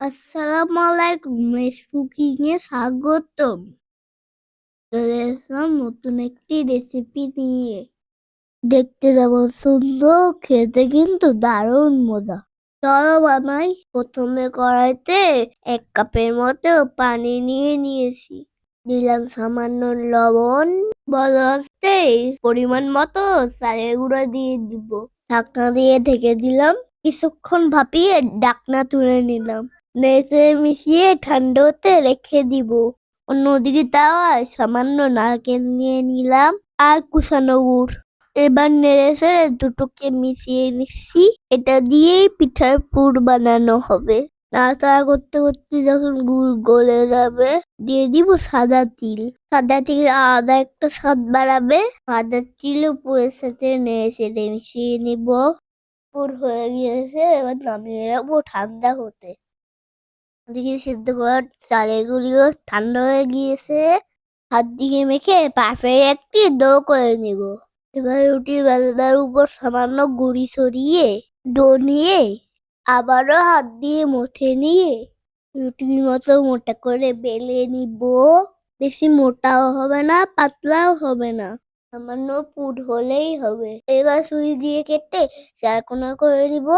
আসসালামু আলাইকুম মেসু কিচেনে স্বাগতম। চলে এসলাম নতুন একটি রেসিপি নিয়ে। দেখতে যেমন সুন্দর, খেতে কিন্তু দারুণ মজা। চলো বানাই। প্রথমে কড়াইতে এক কাপের মতো পানি নিয়ে নিয়েছি। দিলাম সামান্য লবণ। আসতে পরিমাণ মতো চালের গুঁড়ো দিয়ে দিব। ঢাকনা দিয়ে ঢেকে দিলাম। কিছুক্ষণ ভাপিয়ে ডাকনা তুলে নিলাম। নেড়ে মিশিয়ে ঠান্ডা হতে রেখে দিব। অন্যদিকে তাওয়ায় সামান্য নারকেল নিয়ে নিলাম আর কুচানো গুড়। এবার নেড়ে চেড়ে দুটোকে মিশিয়ে নিচ্ছি। এটা দিয়েই পিঠার পুর বানানো হবে। নাড়াচাড়া করতে করতে যখন গুড় গলে যাবে, দিয়ে দিব সাদা তিল। সাদা তিল আলাদা একটা স্বাদ বাড়াবে। সাদা তিল উপরের সাথে নেড়ে চেড়ে মিশিয়ে নিব। পুর হয়ে গিয়েছে, এবার নামিয়ে রাখব ঠান্ডা হতে। ওদিকে সিদ্ধ করার চালের গুঁড়িও ঠান্ডা হয়ে গিয়েছে। হাত দিয়ে মেখে পাশে একটি ডো করে নিব। এবার রুটি বেলনার উপর সামান্য গুঁড়ি ছড়িয়ে ডো নিয়ে আবারও হাত দিয়ে মুঠে নিয়ে রুটির মতো মোটা করে বেলে নিব। বেশি মোটাও হবে না, পাতলাও হবে না, সামান্য পুট হলেই হবে। এবার সুই দিয়ে কেটে চারকোনা করে নিব।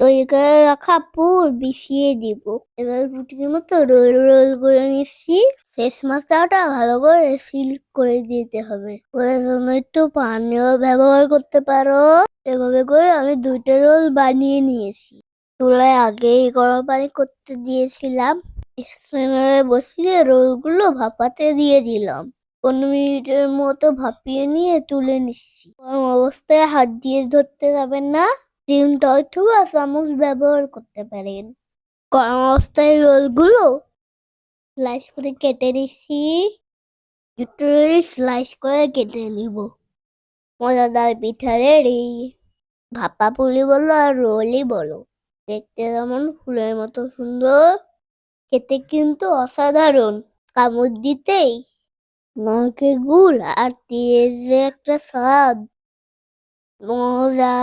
তৈরি করে রাখা পুর বিছিয়ে দিব। এবার রুটির মতো রোল রোল করে নিচ্ছি। শেষ মশলাটা ভালো করে সিল করে দিতে হবে। প্রয়োজনে একটু পানিও ব্যবহার করতে পারো। এভাবে করে আমি দুইটা রোল বানিয়ে নিয়েছি। চুলায় আগেই গরম পানি করতে দিয়েছিলাম। স্ট্রেনারে বসিয়ে রোলগুলো ভাপাতে দিয়ে দিলাম। পনেরো মিনিটের মতো ভাপিয়ে নিয়ে তুলে নিচ্ছি। গরম অবস্থায় হাত দিয়ে ধরতে যাবেন না। ডিমটা অথবা চামচ ব্যবহার করতে পারেন গরম অবস্থায় রোলগুলো স্লাইস করে কেটে নিচ্ছি। একটু স্লাইস করে কেটে নিব। মজাদার পিঠা রেডি ভাপা পুলি বলো আর রোলই বলো। দেখতে যেমন ফুলের মতো সুন্দর, খেতে কিন্তু অসাধারণ। কামড় দিতেই নাকে গুল আর দিয়ে যে একটা স্বাদ। মজা